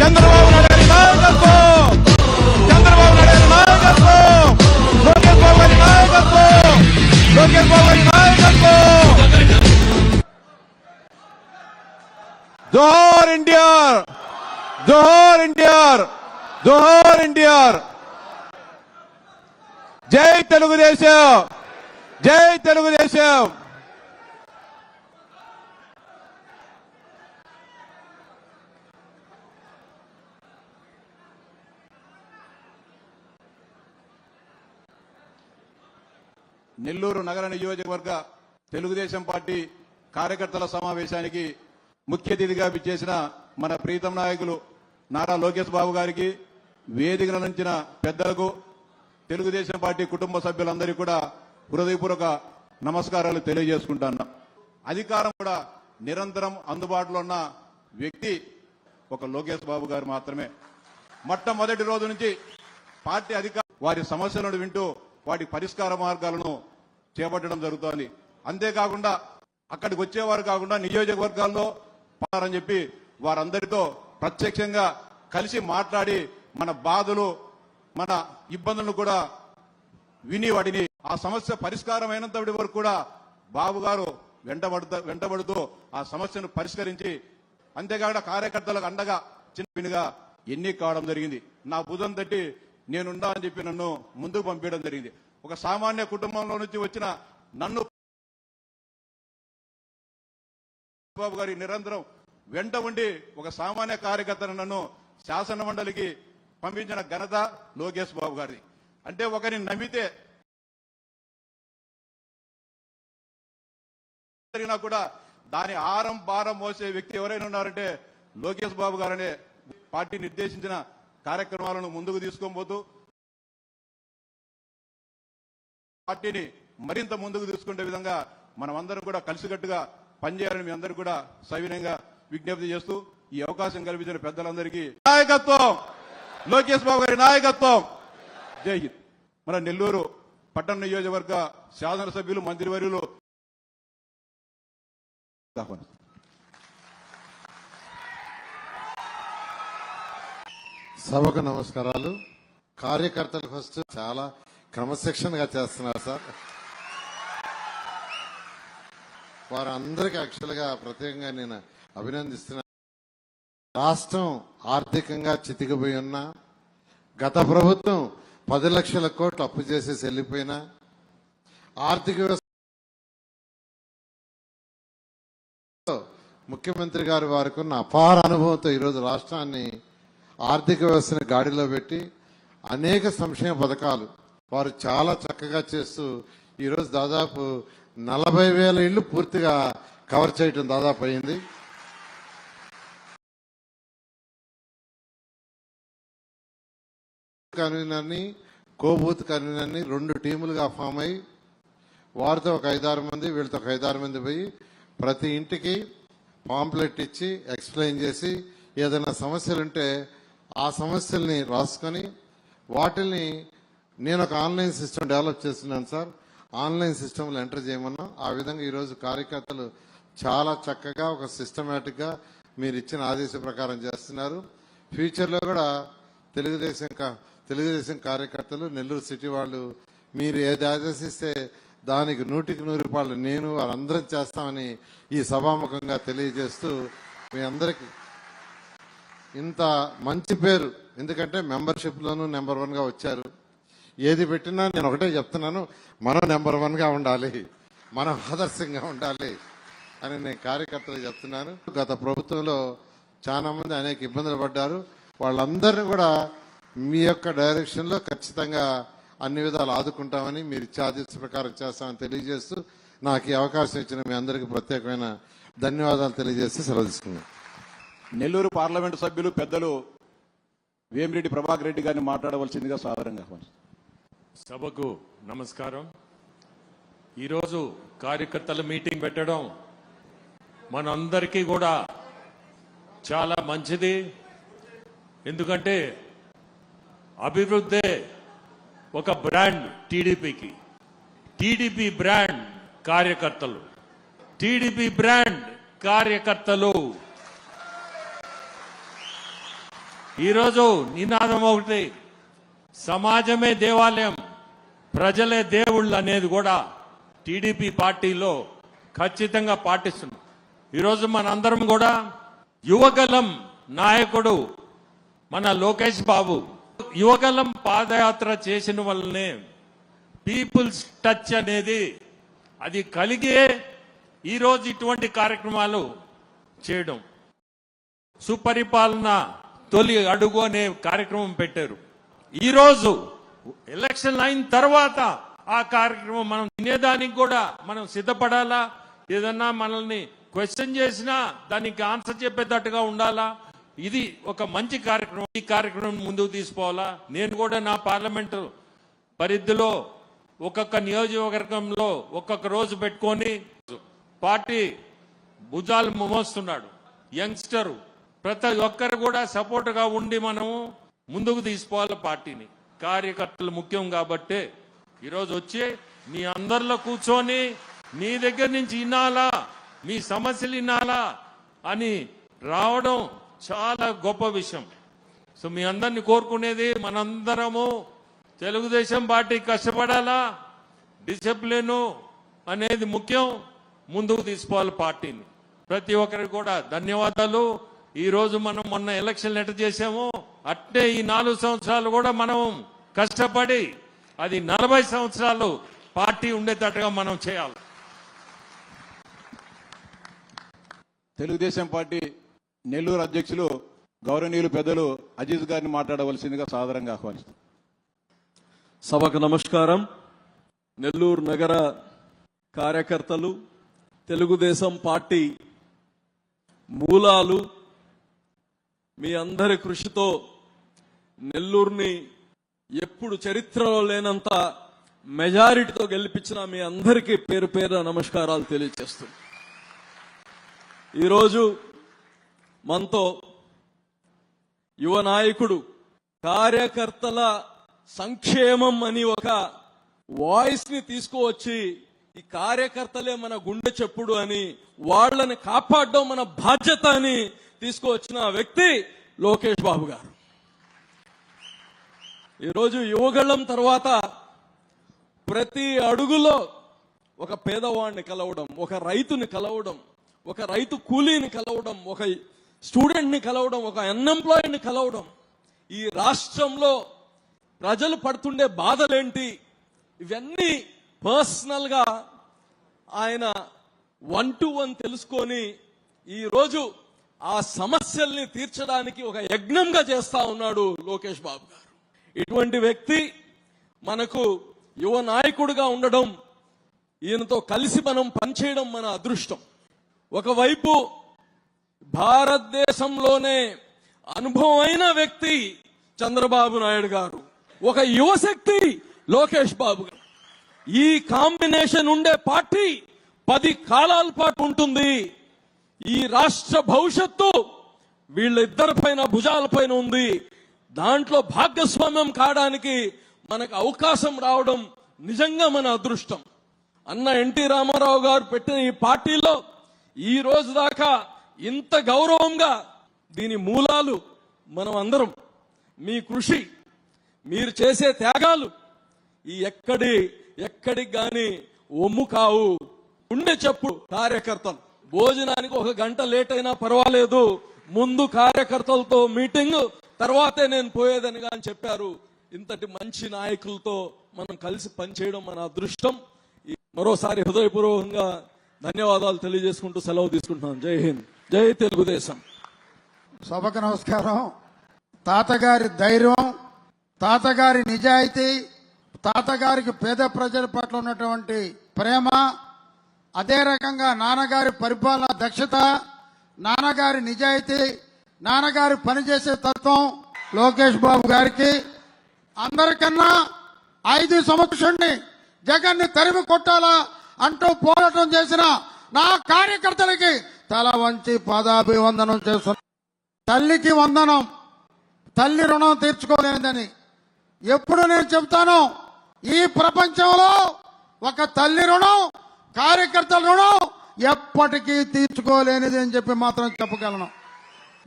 చంద్రబాబు నాయుడు నాయకత్వం. చంద్రబాబు నాయుడు నాయకత్వం. లోకేష్ బాబు గారి నాయకత్వం. లోకేష్ బాబు గారి నాయకత్వం. జోహర్ ఎన్టీఆర్. జోహర్ ఎన్టీఆర్. జోహర్ ఎన్టీఆర్. జై తెలుగుదేశం. జై తెలుగుదేశం. నెల్లూరు నగర నియోజకవర్గ తెలుగుదేశం పార్టీ కార్యకర్తల సమావేశానికి ముఖ్య అతిథిగా విచ్చేసిన మన ప్రీతం నాయకులు నారా లోకేష్ బాబు గారికి వేదిక నుంచిన పెద్దలకు తెలుగుదేశం పార్టీ కుటుంబ సభ్యులందరికీ కూడా హృదయపూర్వక నమస్కారాలు తెలియజేసుకుంటాను అధికారం కూడా నిరంతరం అందుబాటులో ఉన్న వ్యక్తి ఒక లోకేష్ బాబు గారు మాత్రమే. మొట్టమొదటి రోజు నుంచి పార్టీ అధికార వారి సమస్యలను వింటూ వాటి పరిష్కార మార్గాలను చేపట్టడం జరుగుతోంది. అంతేకాకుండా అక్కడికి వచ్చేవారు కాకుండా నియోజకవర్గాల్లో పారని చెప్పి వారందరితో ప్రత్యక్షంగా కలిసి మాట్లాడి మన బాధలు మన ఇబ్బందులను కూడా విని వాటిని ఆ సమస్య పరిష్కారం వరకు కూడా బాబు గారు వెంటబడుతూ వెంటబడుతూ ఆ సమస్యను పరిష్కరించి అంతేకాకుండా కార్యకర్తలకు అండగా చిన్నగా ఎన్ని కావడం జరిగింది. నా భుజం తట్టి నేనుండా అని చెప్పి నన్ను ముందుకు పంపించడం జరిగింది. ఒక సామాన్య కుటుంబంలో నుంచి వచ్చిన నన్ను బాబు గారి నిరంతరం వెంట ఉండి ఒక సామాన్య కార్యకర్తను నన్ను శాసన మండలికి పంపించిన ఘనత లోకేష్ బాబు గారిది. అంటే ఒకరిని నమ్మితే జరిగినా కూడా దాని ఆరం భారం మోసే వ్యక్తి ఎవరైనా ఉన్నారంటే లోకేష్ బాబు గారనే పార్టీ నిర్దేశించిన కార్యక్రమాలను ముందుకు తీసుకొని పోతూ పార్టీని మరింత ముందుకు తీసుకునే విధంగా మనం అందరం కూడా కలిసికట్టుగా పనిచేయాలని మీ అందరూ కూడా సవినయంగా విజ్ఞప్తి చేస్తూ ఈ అవకాశం కల్పించిన పెద్దలందరికీ నాయకత్వం. లోకేష్ బాబు గారి నాయకత్వం. జై హింద్. మన నెల్లూరు పట్టణ నియోజకవర్గ శాసనసభ్యులు మంత్రివర్యులు సభకు నమస్కారాలు. కార్యకర్తలు ఫస్ట్ చాలా క్రమశిక్షణగా చేస్తున్నారు సార్. వారందరికీ యాక్చువల్గా ప్రత్యేకంగా నేను అభినందిస్తున్నాను రాష్ట్రం ఆర్థికంగా చితికిపోయి ఉన్నా గత ప్రభుత్వం పది లక్షల కోట్లు అప్పు చేసేసి వెళ్ళిపోయినా ఆర్థిక వ్యవస్థ ముఖ్యమంత్రి గారు వారికి ఉన్న అపార అనుభవంతో ఈరోజు రాష్ట్రాన్ని ఆర్థిక వ్యవస్థను గాడిలో పెట్టి అనేక సంక్షేమ పథకాలు వారు చాలా చక్కగా చేస్తూ ఈరోజు దాదాపు నలభై వేల ఇళ్ళు పూర్తిగా కవర్ చేయటం దాదాపు అయింది. కన్వీనర్ని కోబూత్ కన్వీనర్ని రెండు టీములుగా ఫామ్ అయి వారితో ఒక ఐదారు మంది వీళ్ళతో ఒక ఐదారు మంది పోయి ప్రతి ఇంటికి పాంప్లెట్ ఇచ్చి ఎక్స్ప్లెయిన్ చేసి ఏదైనా సమస్యలుంటే ఆ సమస్యల్ని రాసుకొని వాటిని నేను ఒక ఆన్లైన్ సిస్టమ్ డెవలప్ చేస్తున్నాను సార్. ఆన్లైన్ సిస్టమ్లో ఎంటర్ చేయమన్నా ఆ విధంగా ఈరోజు కార్యకర్తలు చాలా చక్కగా ఒక సిస్టమేటిక్గా మీరు ఇచ్చిన ఆదేశ ప్రకారం చేస్తున్నారు. ఫ్యూచర్లో కూడా తెలుగుదేశం కా- తెలుగుదేశం కార్యకర్తలు నెల్లూరు సిటీ వాళ్ళు మీరు ఏది ఆదేశిస్తే దానికి నూటికి నూరు రూపాయలు నేను వారందరం చేస్తామని ఈ సభాముఖంగా తెలియజేస్తూ మీ అందరికీ ఇంత మంచి పేరు. ఎందుకంటే మెంబర్షిప్లోనూ నెంబర్ వన్గా వచ్చారు. ఏది పెట్టినా నేను ఒకటే చెప్తున్నాను మనం నెంబర్ వన్గా ఉండాలి మనం ఆదర్శంగా ఉండాలి అని నేను కార్యకర్తలు చెప్తున్నాను. గత ప్రభుత్వంలో చాలామంది అనేక ఇబ్బందులు పడ్డారు. వాళ్ళందరినీ కూడా మీ యొక్క డైరెక్షన్లో ఖచ్చితంగా అన్ని విధాలు ఆదుకుంటామని మీరు ఇచ్చే ఆదేశ ప్రకారం చేస్తామని తెలియజేస్తూ నాకు ఈ అవకాశం ఇచ్చిన మీ అందరికీ ప్రత్యేకమైన ధన్యవాదాలు తెలియజేస్తూ సెలవు తీసుకున్నాను నెల్లూరు పార్లమెంటు సభ్యులు పెద్దలు వేమిరెడ్డి ప్రభాకర్ రెడ్డి గారిని మాట్లాడవలసిందిగా సాధారణంగా సభకు నమస్కారం. ఈరోజు కార్యకర్తల మీటింగ్ పెట్టడం మనందరికీ కూడా చాలా మంచిది. ఎందుకంటే అభివృద్ధే ఒక బ్రాండ్ టీడీపీకి. టీడీపీ బ్రాండ్ కార్యకర్తలు. టీడీపీ బ్రాండ్ కార్యకర్తలు. ఈరోజు నినాదం ఒకటి. సమాజమే దేవాలయం ప్రజలే దేవుళ్ళు అనేది కూడా టీడీపీ పార్టీలో ఖచ్చితంగా పాటిస్తున్నాం. ఈరోజు మనందరం కూడా యువగలం నాయకుడు మన లోకేష్ బాబు యువగలం పాదయాత్ర చేసిన వల్లనే పీపుల్స్ టచ్ అనేది అది కలిగే ఈరోజు ఇటువంటి కార్యక్రమాలు చేయడం. సుపరిపాలన తొలి అడుగు అనే కార్యక్రమం పెట్టారు. ఈరోజు ఎలక్షన్ అయిన తర్వాత ఆ కార్యక్రమం మనం తినేదానికి కూడా మనం సిద్ధపడాలా? ఏదన్నా మనల్ని క్వశ్చన్ చేసినా దానికి ఆన్సర్ చెప్పేటట్టుగా ఉండాలా? ఇది ఒక మంచి కార్యక్రమం. ఈ కార్యక్రమం ముందుకు తీసుకోవాలా? నేను కూడా నా పార్లమెంటు పరిధిలో ఒక్కొక్క నియోజకవర్గంలో ఒక్కొక్క రోజు పెట్టుకొని పార్టీ భుజాలు మోస్తున్నాడు యంగ్స్టర్ ప్రతి ఒక్కరు కూడా సపోర్ట్గా ఉండి మనము ముందుకు తీసుకోవాలి పార్టీని. కార్యకర్తలు ముఖ్యం కాబట్టే ఈరోజు వచ్చి మీ అందరిలో కూర్చొని మీ దగ్గర నుంచి వినాలా మీ సమస్యలు వినాలా అని రావడం చాలా గొప్ప విషయం. సో మీ అందరిని కోరుకునేది మనందరము తెలుగుదేశం పార్టీ కష్టపడాలా డిసిప్లిన్ అనేది ముఖ్యం ముందుకు తీసుకోవాలి పార్టీని. ప్రతి ఒక్కరికి కూడా ధన్యవాదాలు. ఈ రోజు మనం మొన్న ఎలక్షన్ ఎట్ట చేసాము అట్టే ఈ నాలుగు సంవత్సరాలు కూడా మనం కష్టపడి అది నలభై సంవత్సరాలు పార్టీ ఉండేటట్టుగా మనం చేయాలి. తెలుగుదేశం పార్టీ నెల్లూరు అధ్యక్షులు గౌరవనీయులు పెద్దలు అజీజ్ గారిని మాట్లాడవలసిందిగా సాదరంగా ఆహ్వానిస్తారు సభకు నమస్కారం. నెల్లూరు నగర కార్యకర్తలు తెలుగుదేశం పార్టీ మూలాలు మీ అందరి కృషితో నెల్లూరుని ఎప్పుడు చరిత్రలో లేనంత మెజారిటీతో గెలిపించిన మీ అందరికీ పేరు పేరు నమస్కారాలు తెలియజేస్తుంది ఈరోజు మనతో యువ నాయకుడు కార్యకర్తల సంక్షేమం అని ఒక వాయిస్ని తీసుకువచ్చి ఈ కార్యకర్తలే మన గుండె చెప్పుడు అని వాళ్ళని కాపాడడం మన బాధ్యత అని తీసుకువచ్చిన వ్యక్తి లోకేష్ బాబు గారు. ఈరోజు యువగళ్ళం తర్వాత ప్రతి అడుగులో ఒక పేదవాడిని కలవడం ఒక రైతుని కలవడం ఒక రైతు కూలీని కలవడం ఒక స్టూడెంట్ని కలవడం ఒక అన్ఎంప్లాయిడ్ని కలవడం ఈ రాష్ట్రంలో ప్రజలు పడుతుండే బాధలేంటి? ఇవన్నీ పర్సనల్గా ఆయన వన్ టు వన్ తెలుసుకొని ఈరోజు ఆ సమస్యల్ని తీర్చడానికి ఒక యజ్ఞంగా చేస్తా ఉన్నాడు లోకేష్ బాబు గారు. ఇటువంటి వ్యక్తి మనకు యువ నాయకుడిగా ఉండడం ఈయనతో కలిసి మనం పనిచేయడం మన అదృష్టం. ఒకవైపు భారతదేశంలోనే అనుభవమైన వ్యక్తి చంద్రబాబు నాయుడు గారు ఒక యువశక్తి లోకేష్ బాబు గారు. ఈ కాంబినేషన్ ఉండే పార్టీ పది కాలాల పాటు ఉంటుంది. ఈ రాష్ట్ర భవిష్యత్తు వీళ్ళిద్దరి పైన భుజాల పైన ఉంది. దాంట్లో భాగస్వామ్యం కావడానికి మనకు అవకాశం రావడం నిజంగా మన అదృష్టం. అన్న ఎన్టీ రామారావు గారు పెట్టిన ఈ పార్టీలో ఈ రోజు దాకా ఇంత గౌరవంగా దీని మూలాలు మనం అందరం మీ కృషి మీరు చేసే త్యాగాలు ఈ ఎక్కడి ఎక్కడికి కానీ ఒమ్ము కావు. ఉండే చెప్పు కార్యకర్తలు. భోజనానికి ఒక గంట లేట్ అయినా పర్వాలేదు. ముందు కార్యకర్తలతో మీటింగ్ తర్వాతే నేను పోయేదనిగా అని చెప్పారు. ఇంతటి మంచి నాయకులతో మనం కలిసి పనిచేయడం మన అదృష్టం. ఈ- మరోసారి హృదయపూర్వకంగా ధన్యవాదాలు తెలియజేసుకుంటూ సెలవు తీసుకుంటున్నాను. జై హింద్. జై తెలుగుదేశం. సభకు నమస్కారం. తాతగారి ధైర్యం తాతగారి నిజాయితీ తాతగారికి పేద ప్రజల పట్ల ఉన్నటువంటి ప్రేమ అదే రకంగా నాన్నగారి పరిపాలన దక్షత నాన్నగారి నిజాయితీ నాన్నగారు పనిచేసే తత్వం లోకేష్ బాబు గారికి అందరికన్నా ఐదు సంవత్సరాన్ని జగన్ని తరిమి కొట్టాలా అంటూ పోరాటం చేసిన నా కార్యకర్తలకి తల వంచి పాదాభివందనం చేస్తున్నా. తల్లికి వందనం తల్లి రుణం తీర్చుకోలేదని ఎప్పుడు నేను చెప్తాను ఈ ప్రపంచంలో ఒక తల్లి రుణం కార్యకర్తల రుణం ఎప్పటికీ తీర్చుకోలేనిది అని చెప్పి మాత్రం చెప్పగలను.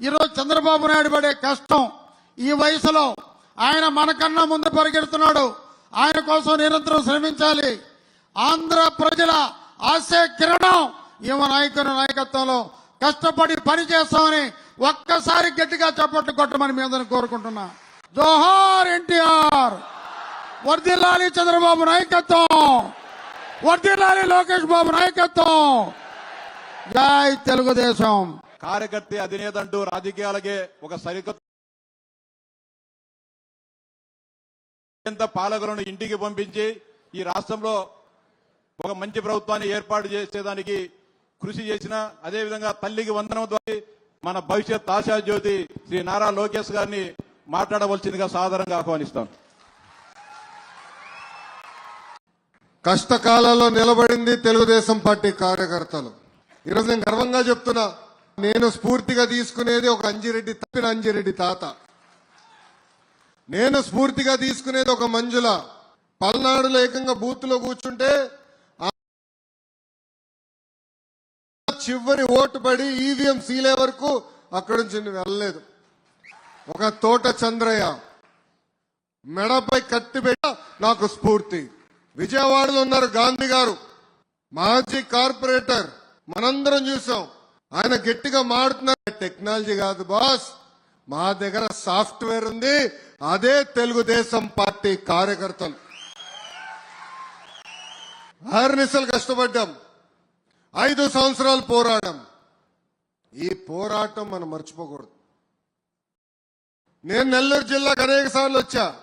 ఈరోజు చంద్రబాబు నాయుడు పడే కష్టం ఈ వయసులో ఆయన మనకన్నా ముందు పరిగెడుతున్నాడు. ఆయన కోసం నిరంతరం శ్రమించాలి. ఆంధ్ర ప్రజల ఆశయ కిరణం ఈమె నాయకుని నాయకత్వంలో కష్టపడి పని చేస్తామని ఒక్కసారి గట్టిగా చప్పట్లు కొట్టమని మీ కోరుకుంటున్నా. జోహార్ ఎన్టీఆర్ వర్దిల్లాలి చంద్రబాబు నాయకత్వం. వర్దిల్లాలి లోకేష్ బాబు నాయకత్వం. జై తెలుగుదేశం. కార్యకర్త అధినేత అంటూ రాజకీయాలకే ఒక సరికొత్త అత్యంత పాలకులను ఇంటికి పంపించి ఈ రాష్ట్రంలో ఒక మంచి ప్రభుత్వాన్ని ఏర్పాటు చేసేదానికి కృషి చేసిన అదేవిధంగా తల్లికి వందనం ద్వారా మన భవిష్యత్ ఆశాజ్యోతి శ్రీ నారా లోకేష్ గారిని మాట్లాడవలసిందిగా సాధారణంగా ఆహ్వానిస్తాను కష్టకాలంలో నిలబడింది తెలుగుదేశం పార్టీ కార్యకర్తలు. ఈరోజు నేను గర్వంగా చెప్తున్నా నేను స్ఫూర్తిగా తీసుకునేది ఒక అంజిరెడ్డి తప్పిన అంజిరెడ్డి తాత. నేను స్ఫూర్తిగా తీసుకునేది ఒక మంజుల. పల్నాడులో ఏకంగా బూత్లో కూర్చుంటే చివరి ఓటు పడి ఈవీఎం సీలే వరకు అక్కడి నుంచి వెళ్ళలేదు. ఒక తోట చంద్రయ్య మెడపై కత్తి పెట్ట నాకు స్ఫూర్తి. విజయవాడలో ఉన్నారు గాంధీ గారు. మాజీ కార్పొరేటర్. మనందరం చూసాం. ఆయన గట్టిగా మాడుతున్నారు. టెక్నాలజీ కాదు బాస్. మా దగ్గర సాఫ్ట్వేర్ ఉంది. అదే తెలుగుదేశం పార్టీ కార్యకర్తలు. అహర్నిశలు కష్టపడ్డాం. ఐదు సంవత్సరాలు పోరాడాం. ఈ పోరాటం మనం మర్చిపోకూడదు. నేను నెల్లూరు జిల్లాకు అనేక సార్లు వచ్చా.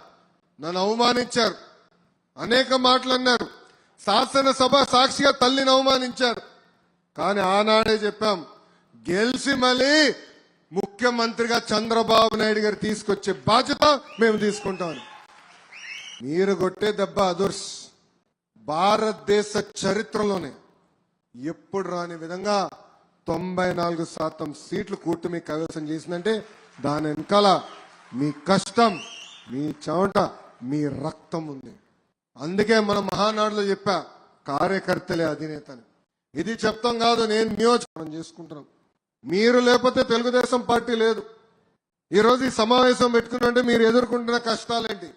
నన్ను అవమానించారు. అనేక మాటలు అన్నారు శాసనసభ సాక్షిగా తల్లిని అవమానించారు. కానీ ఆనాడే చెప్పాం గెలిచి మళ్ళీ ముఖ్యమంత్రిగా చంద్రబాబు నాయుడు గారు తీసుకొచ్చే బాధ్యత మేము తీసుకుంటాం మీరు కొట్టే దెబ్బ అదుర్స్. భారతదేశ చరిత్రలోనే ఎప్పుడు రాని విధంగా తొంభై నాలుగు శాతం సీట్లు కూటమి కైవసం చేసిందంటే దాని వెనకాల మీ కష్టం మీ చెమట మీ రక్తం ఉంది. అందుకే మన మహానాడులో చెప్పా కార్యకర్తలే అధినేతని. ఇది చెప్తాం కాదు నేను నియోజకవర్గం చేసుకుంటున్నాం. మీరు లేకపోతే తెలుగుదేశం పార్టీ లేదు. ఈరోజు ఈ సమావేశం పెట్టుకున్నంటే మీరు ఎదుర్కొంటున్న కష్టాలేంటి?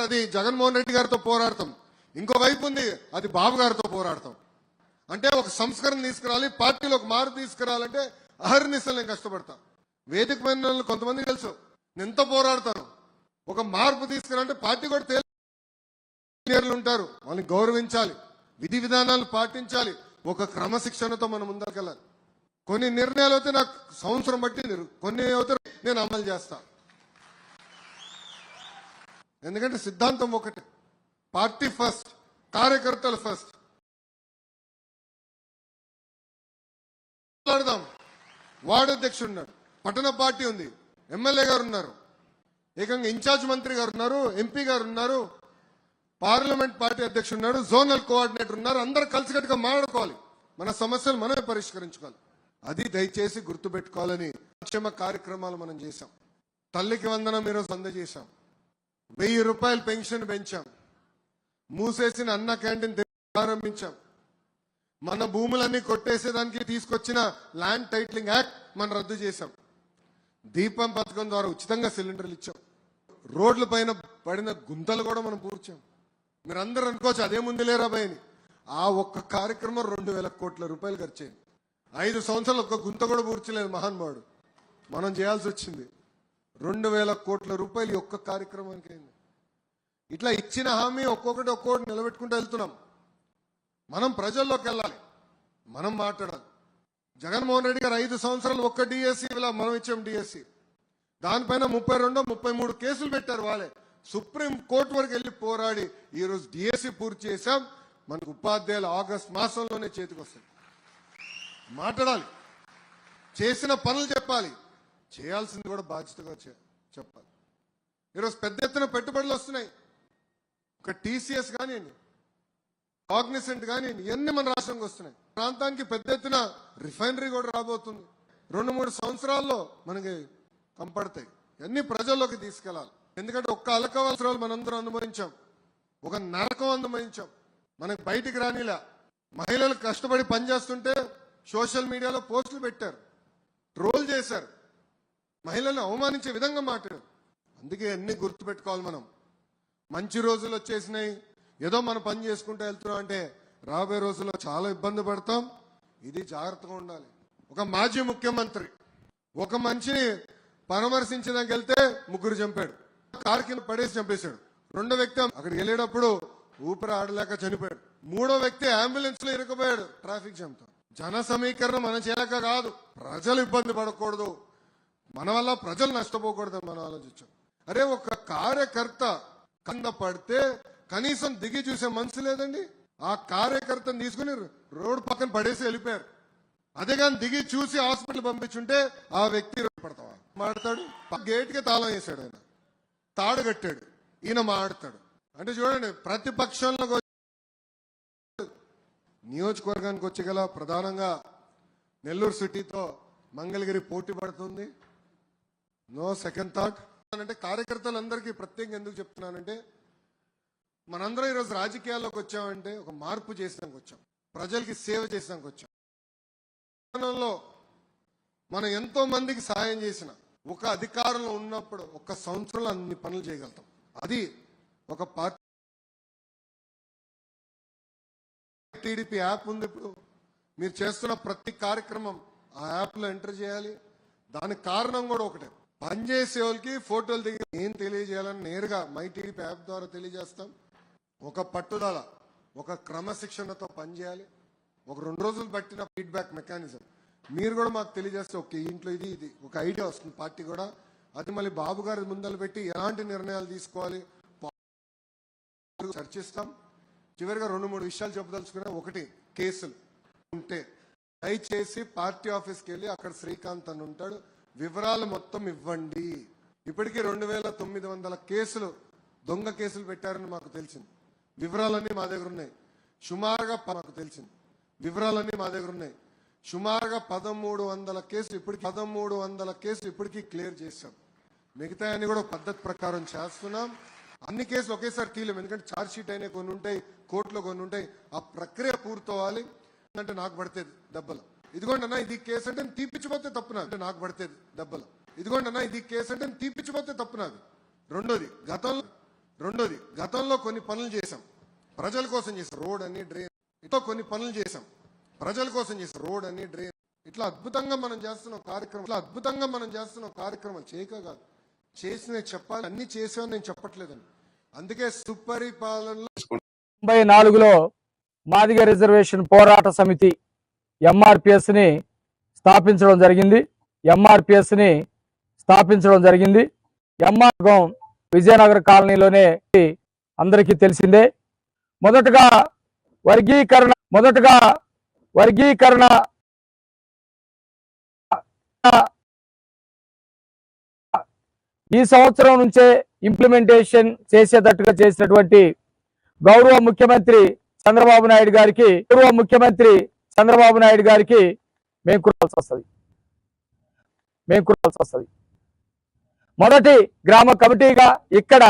అది జగన్మోహన్ రెడ్డి గారితో పోరాడతాం. ఇంకో వైపు ఉంది అది బాబు గారితో పోరాడతాం. అంటే ఒక సంస్కరణ తీసుకురావాలి పార్టీలో ఒక మార్పు తీసుకురావాలంటే అహర్నిశలు నేను కష్టపడతా. వేదిక పైన వాళ్ళు కొంతమంది తెలుసు నేను ఎంత పోరాడతాను? ఒక మార్పు తీసుకురాలంటే పార్టీ కూడా తేలి ఉంటారు వాళ్ళని గౌరవించాలి. విధి విధానాలు పాటించాలి. ఒక క్రమశిక్షణతో మనం ముందరకెళ్ళాలి కొన్ని నిర్ణయాలు అయితే నాకు సంవత్సరం బట్టి కొన్ని అయితే నేను అమలు చేస్తా. ఎందుకంటే సిద్ధాంతం ఒకటే. పార్టీ ఫస్ట్ కార్యకర్తలు ఫస్ట్. మాట్లాడదాం. వార్డు అధ్యక్షుడు ఉన్నాడు. పట్టణ పార్టీ ఉంది. ఎమ్మెల్యే గారు ఉన్నారు. ఏకంగా ఇన్ఛార్జ్ మంత్రి గారు ఉన్నారు. ఎంపీ గారు ఉన్నారు. పార్లమెంట్ పార్టీ అధ్యక్షుడు ఉన్నాడు జోనల్ కోఆర్డినేటర్ ఉన్నారు అందరు కలిసికట్టుగా మాట్లాడుకోవాలి. మన సమస్యలు మనమే పరిష్కరించుకోవాలి. అది దయచేసి గుర్తుపెట్టుకోవాలని సంక్షేమ కార్యక్రమాలు మనం చేశాం. తల్లికి వందనం ఈరోజు అందజేశాం. వెయ్యి రూపాయలు పెన్షన్ పెంచాం. మూసేసిన అన్న క్యాంటీన్ ప్రారంభించాం. మన భూములన్నీ కొట్టేసేదానికి తీసుకొచ్చిన ల్యాండ్ టైటిలింగ్ యాక్ట్ మనం రద్దు చేశాం. దీపం పథకం ద్వారా ఉచితంగా సిలిండర్లు ఇచ్చాం. రోడ్ల పైన పడిన గుంతలు కూడా మనం పూర్చాం మీరు అందరూ అనుకోవచ్చు అదే ముందు లేరా భయని అని. ఆ ఒక్క కార్యక్రమం రెండు వేల కోట్ల రూపాయలు ఖర్చయింది. ఐదు సంవత్సరాలు ఒక్క గుంత కూడా పూర్చలేదు మహానుభావుడు. మనం చేయాల్సి వచ్చింది. రెండు వేల కోట్ల రూపాయలు ఒక్క కార్యక్రమానికి అయింది. ఇట్లా ఇచ్చిన హామీ ఒక్కొక్కటి ఒక్కొక్కటి నిలబెట్టుకుంటూ వెళ్తున్నాం. మనం ప్రజల్లోకి వెళ్ళాలి. మనం మాట్లాడాలి. జగన్మోహన్ రెడ్డి గారు ఐదు సంవత్సరాలు ఒక్క డిఎస్సి ఇలా మనం ఇచ్చాం డిఎస్సి. దానిపైన ముప్పై రెండో ముప్పై మూడు కేసులు పెట్టారు వాళ్ళే. సుప్రీం కోర్టు వరకు వెళ్ళి పోరాడి ఈరోజు డిఎస్సి పూర్తి చేశాం. మనకు ఉపాధ్యాయులు ఆగస్ట్ మాసంలోనే చేతికి వస్తాయి. మాట్లాడాలి. చేసిన పనులు చెప్పాలి. చేయాల్సింది కూడా బాధ్యతగా చెప్పాలి. ఈరోజు పెద్ద ఎత్తున పెట్టుబడులు వస్తున్నాయి. ఒక టీసీఎస్ కానివ్వండి కాగ్నిసెంట్ కానీ ఇవన్నీ మన రాష్ట్రంకి వస్తున్నాయి. ప్రాంతానికి పెద్ద ఎత్తున రిఫైనరీ కూడా రాబోతుంది. రెండు మూడు సంవత్సరాల్లో మనకి కంపడతాయి. ఇవన్నీ ప్రజల్లోకి తీసుకెళ్ళాలి ఎందుకంటే ఒక్క అలకవసరాలు మనందరం అనుభవించాం. ఒక నరకం అనుభవించాం. మనకి బయటికి రానిలా. మహిళలు కష్టపడి పనిచేస్తుంటే సోషల్ మీడియాలో పోస్టులు పెట్టారు. ట్రోల్ చేశారు. మహిళలను అవమానించే విధంగా మాట్లాడారు. అందుకే అన్ని గుర్తుపెట్టుకోవాలి మనం. మంచి రోజులు వచ్చేసినాయి. ఏదో మనం పని చేసుకుంటూ వెళ్తున్నాం అంటే రాబోయే రోజుల్లో చాలా ఇబ్బంది పడతాం. ఇది జాగ్రత్తగా ఉండాలి. ఒక మాజీ ముఖ్యమంత్రి ఒక మనిషిని పరామర్శించడానికి వెళ్తే ముగ్గురు చంపాడు. కారు కింద పడేసి చంపేశాడు. రెండో వ్యక్తి అక్కడికి వెళ్ళేటప్పుడు ఊపిరి ఆడలేక చనిపోయాడు. మూడో వ్యక్తి అంబులెన్స్లో ఇరుక్కుపోయాడు. ట్రాఫిక్ జామ్తో. జన సమీకరణ మన చేయక కాదు. ప్రజలు ఇబ్బంది పడకూడదు. మన వల్ల ప్రజలు నష్టపోకూడదని మనం ఆలోచించాం. అరే ఒక కార్యకర్త కింద పడితే కనీసం దిగి చూసే మనసు లేదండి? ఆ కార్యకర్తను తీసుకుని రోడ్డు పక్కన పడేసి వెళ్ళిపోయారు. అదే కానీ దిగి చూసి హాస్పిటల్ పంపించుంటే ఆ వ్యక్తి పడతావా? మాడతాడు గేట్కి తాళం వేసాడు ఆయన. తాడు కట్టాడు. ఈయన మాడతాడు అంటే చూడండి ప్రతిపక్షంలో నియోజకవర్గానికి వచ్చి గల ప్రధానంగా నెల్లూరు సిటీతో మంగళగిరి పోటీ పడుతుంది. No second thought. అంటే కార్యకర్తలందరికీ ప్రత్యేకంగా ఎందుకు చెప్తున్నానంటే మనందరం ఈరోజు రాజకీయాల్లోకి వచ్చామంటే ఒక మార్పు చేసినాక వచ్చాం. ప్రజలకి సేవ చేసినాక వచ్చాం. మనం ఎంతో మందికి సహాయం చేసిన. ఒక అధికారంలో ఉన్నప్పుడు ఒక సంవత్సరంలో అన్ని పనులు చేయగలుగుతాం. అది ఒక పార్టీ టీడీపీ యాప్ ఉంది ఇప్పుడు. మీరు చేస్తున్న ప్రతి కార్యక్రమం ఆ యాప్లో ఎంటర్ చేయాలి. దానికి కారణం కూడా ఒకటే. పనిచేసే వాళ్ళకి ఫోటోలు దిగి ఏం తెలియజేయాలని నేరుగా మై టీడీపీ యాప్ ద్వారా తెలియజేస్తాం. ఒక పట్టుదల ఒక క్రమశిక్షణతో పనిచేయాలి ఒక రెండు రోజులు పట్టిన ఫీడ్బ్యాక్ మెకానిజం. మీరు కూడా మాకు తెలియజేస్తే ఓకే ఇంట్లో ఇది ఇది ఒక ఐడియా వస్తుంది పార్టీ కూడా. అది మళ్ళీ బాబు గారి ముందలు పెట్టి ఎలాంటి నిర్ణయాలు తీసుకోవాలి? చర్చిస్తాం. చివరిగా రెండు మూడు విషయాలు చెప్పదలుచుకున్నా ఒకటి కేసులు ఉంటే దయచేసి పార్టీ ఆఫీస్కి వెళ్ళి అక్కడ శ్రీకాంత్ అని ఉంటాడు. వివరాలు మొత్తం ఇవ్వండి. ఇప్పటికీ రెండు వేల తొమ్మిది వందల కేసులు దొంగ కేసులు పెట్టారని మాకు తెలిసింది. వివరాలన్నీ మా దగ్గర ఉన్నాయి. సుమారుగా మాకు తెలిసింది. వివరాలన్నీ మా దగ్గర ఉన్నాయి. సుమారుగా పదమూడు వందల కేసు ఇప్పటికి పదమూడు వందల కేసు ఇప్పటికీ క్లియర్ చేశాం. మిగతా అన్ని కూడా పద్ధతి ప్రకారం చేస్తున్నాం. అన్ని కేసులు ఒకేసారి తీయలేము. ఎందుకంటే ఛార్జ్ షీట్ అయినా కొన్ని ఉంటాయి కోర్టులో కొన్ని ఉంటాయి. ఆ ప్రక్రియ పూర్తవ్వాలి అంటే నాకు పడితే దెబ్బలు. ఇదిగోండి అన్న ఇది కేసు అంటే నేను తీపిచ్చిపోతే తప్పు నాది అంటే నాకు పడితే దెబ్బలు. ఇదిగోండి అన్న ఇది కేసు అంటే నేను తీపిచ్చిపోతే తప్పు నాది రెండోది గతంలో రెండోది గతంలో కొన్ని పనులు చేశాం. ప్రజల కోసం చేశాం. రోడ్ అని డ్రైన్ ఇట్లా కొన్ని పనులు చేశాం. ప్రజల కోసం చేసే రోడ్ అని డ్రైన్ ఇట్లా అద్భుతంగా మనం చేస్తున్న కార్యక్రమం ఇట్లా అద్భుతంగా మనం చేస్తున్న కార్యక్రమాలు చేయక కాదు. చేసినవి చెప్పాలి అన్ని చేసామని నేను చెప్పట్లేదండి. అందుకే సుపరిపాలనలో తొంభై నాలుగులో మాదిగ రిజర్వేషన్ పోరాట సమితి ఎంఆర్పిఎస్ని స్థాపించడం జరిగింది. ఎంఆర్పిఎస్ని స్థాపించడం జరిగింది. ఎంఆర్ విజయనగర కాలనీలోనే అందరికీ తెలిసిందే. మొదటగా వర్గీకరణ మొదటగా వర్గీకరణ. ఈ సంవత్సరం నుంచే ఇంప్లిమెంటేషన్ చేసేటట్టుగా చేసినటువంటి గౌరవ ముఖ్యమంత్రి చంద్రబాబు నాయుడు గారికి గౌరవ ముఖ్యమంత్రి చంద్రబాబు నాయుడు గారికి మేము కురాల్సి వస్తుంది. మేము కురాల్సి వస్తుంది. మొదటి గ్రామ కమిటీగా ఇక్కడ